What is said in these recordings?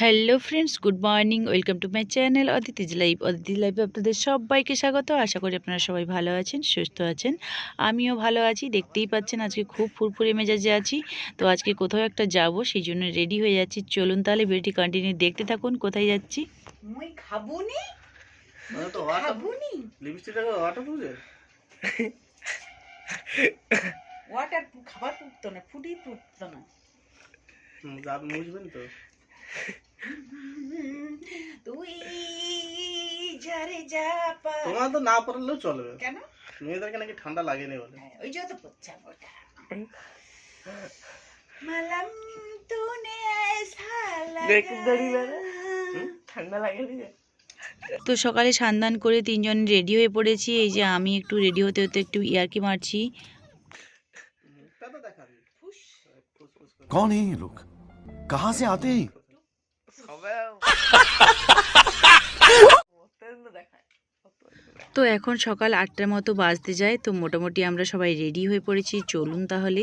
Hello friends good morning welcome to my channel Aditi's live Aditi লাইভে আপনাদের সবাইকে স্বাগত। আশা করি আপনারা সবাই ভালো আছেন সুস্থ আছেন। আমিও ভালো আছি দেখতেই পাচ্ছেন আজকে খুব ফুরফুরে মেজাজে আছি। তো আজকে কোথাও একটা যাব সেই জন্য রেডি হয়ে যাচ্ছি। চলুন তাহলে ভিডিওটি কন্টিনিউ দেখতে থাকুন কোথায় যাচ্ছি? মুই খাবুনি? মানে তো ওয়াটার খাবুনি? লিপস্টিকটাকে ওয়াটার পুজে ওয়াটার খাবার পুকতো না ফুটি পুকতো না। তো। তুই যারে যা পা তোমার তো না পড়লেও চলবে কেন মেয়েদেরকে নাকি ঠান্ডা লাগেনি বলে হ্যাঁ, ওই জন্য তো পড়ছাম ওটা মালাম তুনে ऐसा लगा ঠান্ডা লাগেনি তো সকালে সান্দান করে তিনজন রেডি হয়ে পড়েছি এই যে আমি একটু রেডি হতে হতে একটু ইয়ার্কি মারছি তা তো দেখাবি ফুস ফুস ফুস করে। তো এখন সকাল আটটার মতো বাজতে যায় তো মোটামুটি আমরা সবাই রেডি হয়ে পড়েছি। চলুন তাহলে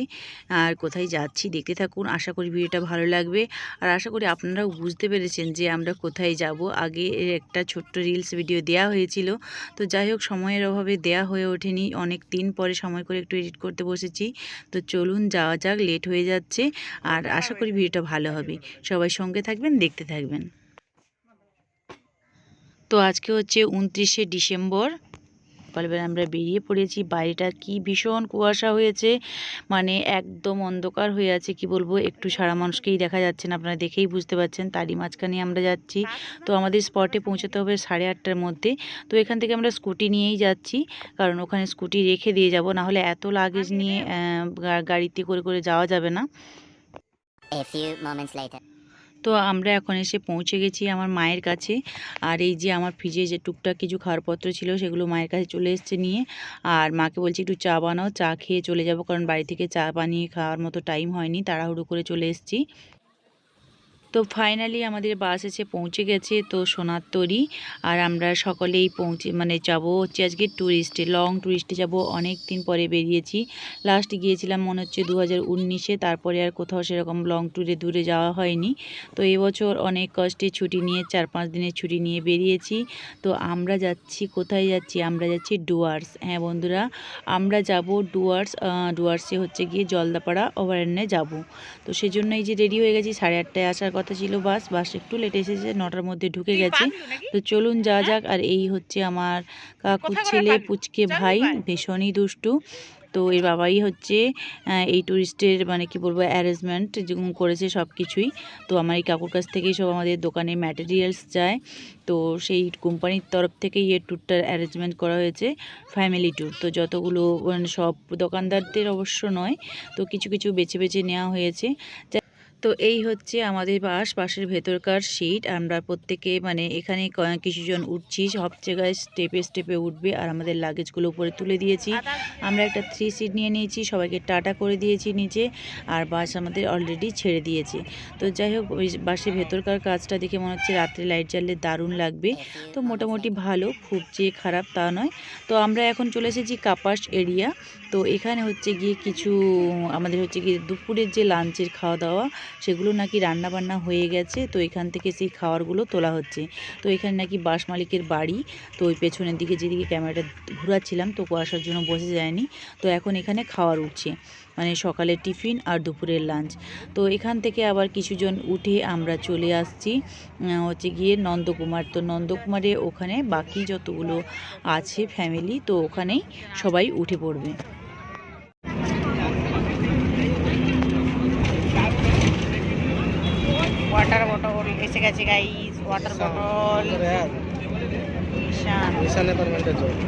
আর কোথায় যাচ্ছি দেখতে থাকুন। আশা করি ভিডিওটা ভালো লাগবে। আর আশা করি আপনারাও বুঝতে পেরেছেন যে আমরা কোথায় যাব। আগে একটা ছোট্ট রিলস ভিডিও দেয়া হয়েছিল। তো যাই হোক সময়ের অভাবে দেয়া হয়ে ওঠেনি। অনেক দিন পরে সময় করে একটু এডিট করতে বসেছি। তো চলুন যাওয়া যাক লেট হয়ে যাচ্ছে। আর আশা করি ভিডিওটা ভালো হবে। সবাই সঙ্গে থাকবেন দেখতে থাকবেন। তো আজকে হচ্ছে উনত্রিশে ডিসেম্বর। সকালবেলা আমরা বেরিয়ে পড়েছি। বাইরেটা কি ভীষণ কুয়াশা হয়েছে মানে একদম অন্ধকার হয়ে আছে, কি বলব? একটু সারা মানুষকেই দেখা যাচ্ছে না, আপনারা দেখেই বুঝতে পারছেন। তারই মাঝখানে আমরা যাচ্ছি। তো আমাদের স্পটে পৌঁছাতে হবে সাড়ে আটটার মধ্যে। তো এখান থেকে আমরা স্কুটি নিয়েই যাচ্ছি, কারণ ওখানে স্কুটি রেখে দিয়ে যাব, না হলে এত লাগেজ নিয়ে গাড়িতে করে করে যাওয়া যাবে না। A few moments later. তো আমরা এখন এসে পৌঁছে গেছি আমার মায়ের কাছে। আর এই যে আমার ফ্রিজে যে টুকটাক কিছু খাওয়ারপত্র ছিল, সেগুলো মায়ের কাছে চলে এসছে নিয়ে। আর মাকে বলছি, একটু চা বানাও, চা খেয়ে চলে যাব, কারণ বাড়ি থেকে চা বানিয়ে খাওয়ার মতো টাইম হয়নি, তাড়াহুড়ো করে চলে এসেছি। তো ফাইনালি আমাদের বাস এসে পৌঁছে গেছে তো সোনার তরি। আর আমরা সকলেই পৌঁছে মানে যাব হচ্ছে আজকে ট্যুরিস্টে লং ট্যুরিস্টে যাব। অনেক দিন পরে বেরিয়েছি। লাস্ট গিয়েছিলাম মনে হচ্ছে দু হাজার উনিশে, তারপরে আর কোথাও সেরকম লং ট্যুরে দূরে যাওয়া হয়নি। তো এবছর অনেক কষ্টে ছুটি নিয়ে, চার পাঁচ দিনের ছুটি নিয়ে বেরিয়েছি। তো আমরা যাচ্ছি, কোথায় যাচ্ছি? আমরা যাচ্ছি ডুয়ার্স। হ্যাঁ বন্ধুরা, আমরা যাব ডুয়ার্স ডুয়ার্সে হচ্ছে গিয়ে জলদাপাড়া অভয়ারণ্যে যাব। তো সেই জন্য এই যে রেডি হয়ে গেছি, সাড়ে আটটায় আসার কথা ছিল বাস বাস একটু লেট এসেছে নটার মধ্যে ঢুকে গেছে। তো চলুন যা যাক আর এই হচ্ছে আমার কাকুর ছেলে পুচকে ভাই ভীষণই দুষ্টু। তো এর বাবাই হচ্ছে এই ট্যুরিস্টের মানে কি বলব অ্যারেঞ্জমেন্ট করেছে সব কিছুই তো আমার এই কাকুর কাছ থেকেই সব আমাদের দোকানে ম্যাটেরিয়ালস যায়। তো সেই কোম্পানির তরফ থেকেই এই ট্যুরটার অ্যারেঞ্জমেন্ট করা হয়েছে ফ্যামিলি ট্যুর তো যতগুলো মানে সব দোকানদারদের অবশ্য নয় তো কিছু কিছু বেছে বেছে নেওয়া হয়েছে। তো এই হচ্ছে আমাদের বাস, বাসের ভেতরকার সিট আমরা প্রত্যেকে মানে এখানে কিছুজন উঠছি, সব জায়গায় স্টেপে স্টেপে উঠবে আর আমাদের লাগেজগুলো উপরে তুলে দিয়েছি। আমরা একটা থ্রি সিট নিয়ে নিয়েছি, সবাইকে টাটা করে দিয়েছি নিচে আর বাস আমাদের অলরেডি ছেড়ে দিয়েছে। তো যাই হোক, ওই বাসের ভেতরকার কাজটা দেখে মনে হচ্ছে রাত্রে লাইট জ্বাললে দারুণ লাগবে। তো মোটামুটি ভালো, খুব যে খারাপ তা নয়। তো আমরা এখন চলে এসেছি কাপাস এরিয়া তো এখানে হচ্ছে গিয়ে কিছু, আমাদের হচ্ছে গিয়ে দুপুরের যে লাঞ্চের খাওয়া দাওয়া সেগুলো নাকি রান্না বান্না হয়ে গেছে, তো এখান থেকে সেই খাবারগুলো তোলা হচ্ছে। তো এখানে নাকি বাস মালিকের বাড়ি, তো ওই পেছনের দিকে যেদিকে ক্যামেরাটা ঘোরাচ্ছিলাম, তো কুয়াশার জন্য বসে যায়নি। তো এখন এখানে খাওয়ার উঠছে মানে সকালে টিফিন আর দুপুরের লাঞ্চ। তো এখান থেকে আবার কিছুজন উঠে আমরা চলে আসছি হচ্ছে গিয়ে নন্দকুমার। তো নন্দকুমারে ওখানে বাকি যতগুলো আছে ফ্যামিলি তো ওখানেই সবাই উঠে পড়বে। ওয়াটার বটল এসে গেছে গাইস ওয়াটার বটল ঈশান। অ্যাপার্টমেন্টের জন্য।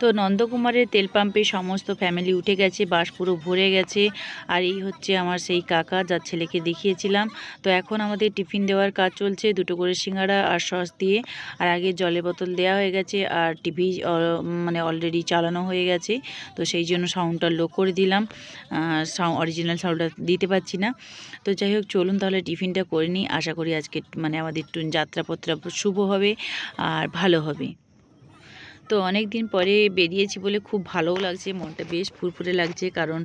তো নন্দকুমারের তেল পাম্পে সমস্ত ফ্যামিলি উঠে গেছে, বাস পুরো ভরে গেছে। আর এই হচ্ছে আমার সেই কাকা, যার ছেলেকে দেখিয়েছিলাম। তো এখন আমাদের টিফিন দেওয়ার কাজ চলছে, দুটো করে সিঙ্গাড়া আর সস দিয়ে। আর আগে জলের বোতল দেওয়া হয়ে গেছে, আর টিভি মানে অলরেডি চালানো হয়ে গেছে। তো সেই জন্য সাউন্ডটা লো করে দিলাম। অরিজিনাল সাউন্ডটা দিতে পারছি না। তো যাই হোক, চলুন তাহলে টিফিনটা করে নিই। আশা করি আজকে মানে আমাদের যাত্রাপত্রা শুভ হবে, আর ভালো হবে। তো অনেক দিন পরে বেরিয়েছি বলে খুব ভালোও লাগছে, মনটা বেশ ফুরফুরে লাগছে কারণ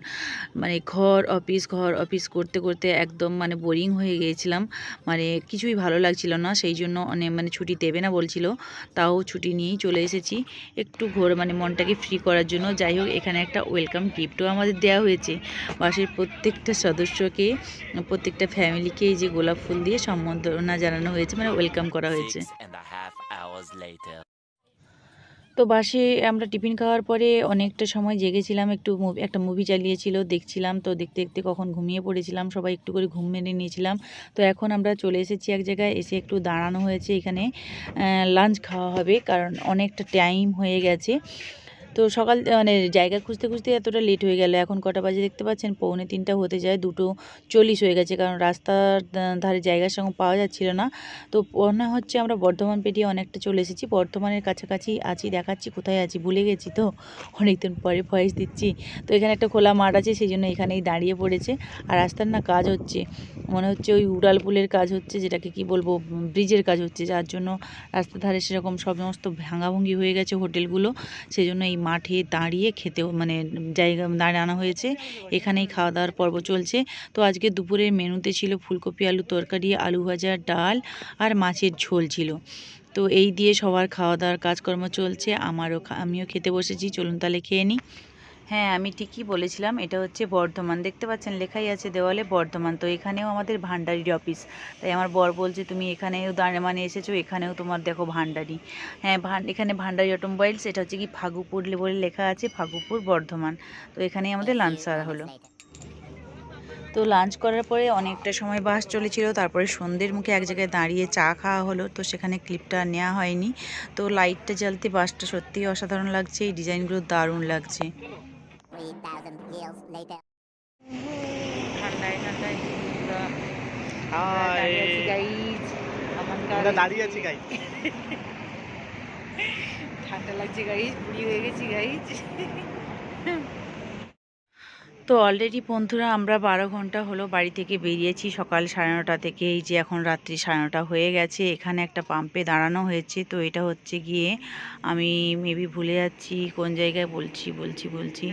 মানে ঘর অফিস ঘর অফিস করতে করতে একদম মানে বোরিং হয়ে গিয়েছিলাম। মানে কিছুই ভালো লাগছিল না, সেই জন্য অনেক মানে ছুটি দেবে না বলছিল, তাও ছুটি নিয়েই চলে এসেছি। একটু ঘোর মানে মনটাকে ফ্রি করার জন্য যাই হোক, এখানে একটা ওয়েলকাম গিফটও আমাদের দেওয়া হয়েছে। বাসের প্রত্যেকটা সদস্যকে, প্রত্যেকটা ফ্যামিলিকে এই যে গোলাপ ফুল দিয়ে সম্বর্ধনা জানানো হয়েছে মানে ওয়েলকাম করা হয়েছে। তো বাসে আমরা টিফিন খাওয়ার পরে অনেকটা সময় জেগেছিলাম, একটু মুভি, একটা মুভি চালিয়েছিল, দেখছিলাম তো দেখতে দেখতে কখন ঘুমিয়ে পড়েছিলাম, সবাই একটু করে ঘুম মেনে নিয়েছিলাম। তো এখন আমরা চলে এসেছি এক জায়গায়, এসে একটু দাঁড়ানো হয়েছে এখানে। লাঞ্চ খাওয়া হবে, কারণ অনেকটা টাইম হয়ে গেছে। তো সকাল মানে জায়গা খুঁজতে খুঁজতে এতটা লেট হয়ে গেল। এখন কটা বাজে দেখতে পাচ্ছেন? পৌনে তিনটা হতে যায়, দুটো চল্লিশ হয়ে গেছে। কারণ রাস্তার ধারে জায়গার সঙ্গে পাওয়া যাচ্ছিল না। তো মনে হচ্ছে আমরা বর্ধমান পেরিয়ে অনেকটা চলে এসেছি। বর্ধমানের কাছাকাছি আছি, দেখাচ্ছি, কোথায় আছি ভুলে গেছি তো। অনেকদিন পরে ভয়েস দিচ্ছি। তো এখানে একটা খোলা মাঠ আছে সেই জন্য এখানেই দাঁড়িয়ে পড়েছে। আর রাস্তার না কাজ হচ্ছে। মনে হচ্ছে ওই উড়াল পুলের কাজ হচ্ছে, যেটাকে কি বলব, ব্রিজের কাজ হচ্ছে। যার জন্য রাস্তার ধারে সেরকম সমস্ত ভাঙাভুঙ্গি হয়ে গেছে হোটেলগুলো। সেই জন্য এই মাঠে দাঁড়িয়ে খেতেও মানে জায়গা দাঁড়ানো হয়েছে। এখানেই খাওয়া দাওয়ার পর্ব চলছে। তো আজকে দুপুরের মেনুতে ছিল ফুলকপি আলু তরকারি, আলু ভাজা, ডাল আর মাছের ঝোল ছিল। তো এই দিয়ে সবার খাওয়া দাওয়ার কাজকর্ম চলছে। আমারও আমিও খেতে বসেছি। চলুন তাহলে খেয়ে নিই হ্যাঁ আমি ঠিকই বলেছিলাম। এটা হচ্ছে বর্ধমান। দেখতে পাচ্ছেন, লেখাই আছে দেওয়ালে বর্ধমান। তো এখানেও আমাদের ভান্ডারির অফিস তাই আমার বর বলছে, তুমি এখানেও মানে এসেছ, এখানেও তোমার দেখো ভান্ডারি। হ্যাঁ এখানে ভান্ডারি অটোমোবাইলস এটা হচ্ছে কি ফাগুপুর বলে লেখা আছে, ফাগুপুর, বর্ধমান। তো এখানেই আমাদের লাঞ্চ সারা হলো। তো লাঞ্চ করার পরে অনেকটা সময় বাস চলেছিল, তারপরে সন্ধ্যের মুখে এক জায়গায় দাঁড়িয়ে চা খাওয়া হলো। তো সেখানে ক্লিপটা নেওয়া হয়নি। তো লাইটটা জ্বালতে বাসটা সত্যিই অসাধারণ লাগছে, এই ডিজাইনগুলো দারুণ লাগছে। 3,000 years later. ঠান্ডায় ঠান্ডায় দাঁড়িয়ে আছি গাইজ আমার দাঁড়িয়ে আছি গাই ঠান্ডা লাগছে গাইজ বুড়ি হয়ে গেছি গাইজ তো অলরেডি বন্ধুরা আমরা বারো ঘণ্টা হলো বাড়ি থেকে বেরিয়েছি সকাল সাড়ে নটা থেকে। এই যে এখন রাত্রি সাড়ে নটা হয়ে গেছে। এখানে একটা পাম্পে দাঁড়ানো হয়েছে। তো এটা হচ্ছে গিয়ে আমি মেবি ভুলে যাচ্ছি, কোন জায়গায় বলছি বলছি বলছি।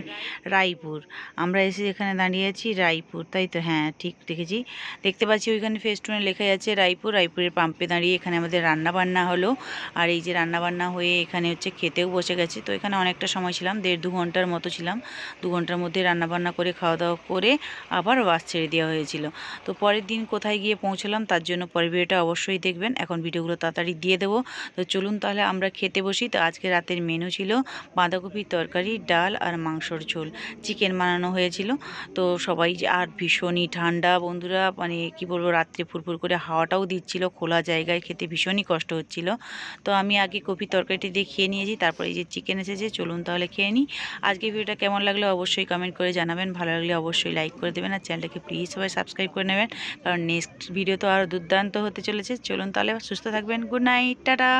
রায়পুর। আমরা এসে এখানে দাঁড়িয়ে আছি রায়পুর, তাই তো? হ্যাঁ ঠিক দেখেছি। দেখতে পাচ্ছি ওইখানে ফেস্টুনে লেখা আছে রায়পুর। রায়পুরের পাম্পে দাঁড়িয়ে এখানে আমাদের রান্না বান্না হলো। আর এই যে রান্না বান্না হয়ে এখানে হচ্ছে খেতেও বসে গেছে। তো এখানে অনেকটা সময় ছিলাম, দেড় দু ঘণ্টার মতো ছিলাম। দু ঘণ্টার মধ্যে রান্না বান্না করে খাওয়া দাওয়া করে আবার বাস ছেড়ে দেওয়া হয়েছিল। তো পরের দিন কোথায় গিয়ে পৌঁছলাম তার জন্য পরের ভিডিওটা অবশ্যই দেখবেন। এখন ভিডিওগুলো তাড়াতাড়ি দিয়ে দেবো। তো চলুন তাহলে আমরা খেতে বসি। তো আজকে রাতের মেনু ছিল বাঁধাকপির তরকারি, ডাল আর মাংসর ঝোল। চিকেন বানানো হয়েছিল। তো সবাই আর ভীষণই ঠান্ডা বন্ধুরা মানে কি বলব, রাত্রে ফুরফুর করে হাওয়াটাও দিচ্ছিল, খোলা জায়গায় খেতে ভীষণই কষ্ট হচ্ছিল। তো আমি আগে কপি তরকারিটি দিয়ে খেয়ে নিয়েছি, তারপরে এই যে চিকেন এসেছে, চলুন তাহলে খেয়ে নিই। আজকে ভিডিওটা কেমন লাগল অবশ্যই কমেন্ট করে জানাবেন। ভালো লাগলে অবশ্যই লাইক করে দেবেন আর চ্যানেলটাকে প্লিজ সবাই সাবস্ক্রাইব করে নেবেন। কারণ নেক্সট ভিডিও তো আরও দুর্দান্ত হতে চলেছে। চলুন তাহলে সুস্থ থাকবেন। Good night tata.